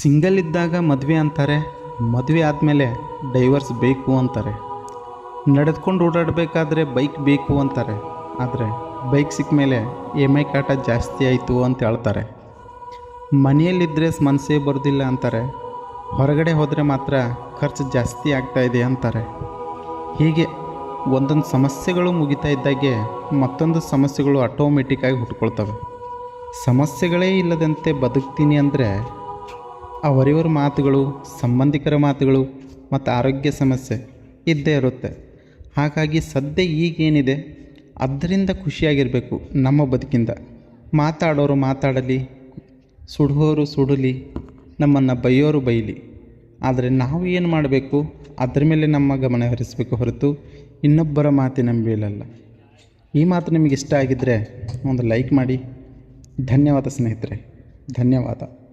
Single ಇದ್ದಾಗ ಮದುವೆ ಅಂತಾರೆ, ಮದುವೆ ಆದಮೇಲೆ ಡೈವರ್ಸ್ ಬೇಕು ಅಂತಾರೆ. ನಡೆದುಕೊಂಡು ಓಡಾಡಬೇಕಾದ್ರೆ ಬೈಕ್ ಬೇಕು ಅಂತಾರೆ, ಆದರೆ ಬೈಕ್ ಸಿಕ್ಕ ಮೇಲೆ ಎಂ ಐ ಕಾಟ ಜಾಸ್ತಿ ಆಯಿತು ಅಂತ ಹೇಳ್ತಾರೆ. ಮನೆಯಲ್ಲಿದ್ದರೆ ಮನಸ್ಸೇ ಬರೋದಿಲ್ಲ ಅಂತಾರೆ, ಹೊರಗಡೆ ಹೋದರೆ ಮಾತ್ರ ಖರ್ಚು ಜಾಸ್ತಿ ಆಗ್ತಾ ಇದೆ ಅಂತಾರೆ. ಹೀಗೆ ಒಂದೊಂದು ಸಮಸ್ಯೆಗಳು ಮುಗಿತಾ ಇದ್ದಾಗೆ ಮತ್ತೊಂದು ಸಮಸ್ಯೆಗಳು ಆಟೋಮೆಟಿಕ್ಕಾಗಿ ಹುಟ್ಕೊಳ್ತವೆ. ಸಮಸ್ಯೆಗಳೇ ಇಲ್ಲದಂತೆ ಬದುಕ್ತೀನಿ ಅಂದರೆ ಅವರಿವರ ಮಾತುಗಳು, ಸಂಬಂಧಿಕರ ಮಾತುಗಳು ಮತ್ತು ಆರೋಗ್ಯ ಸಮಸ್ಯೆ ಇದ್ದೇ ಇರುತ್ತೆ. ಹಾಗಾಗಿ ಸದ್ಯ ಈಗೇನಿದೆ, ಅದರಿಂದ ಖುಷಿಯಾಗಿರಬೇಕು ನಮ್ಮ ಬದುಕಿಂದ. ಮಾತಾಡೋರು ಮಾತಾಡಲಿ ಸುಡುವವರು ಸುಡಲಿ, ನಮ್ಮನ್ನು ಬೈಯೋರು ಬೈಲಿ. ಆದರೆ ನಾವು ಏನು ಮಾಡಬೇಕು, ಅದ್ರ ಮೇಲೆ ನಮ್ಮ ಗಮನ ಹರಿಸಬೇಕು ಹೊರತು ಇನ್ನೊಬ್ಬರ ಮಾತಿನ ಮೇಲಲ್ಲ. ಈ ಮಾತು ನಿಮಗೆ ಇಷ್ಟ ಆಗಿದ್ದರೆ ಒಂದು ಲೈಕ್ ಮಾಡಿ. ಧನ್ಯವಾದ ಸ್ನೇಹಿತರೆ. ಧನ್ಯವಾದ.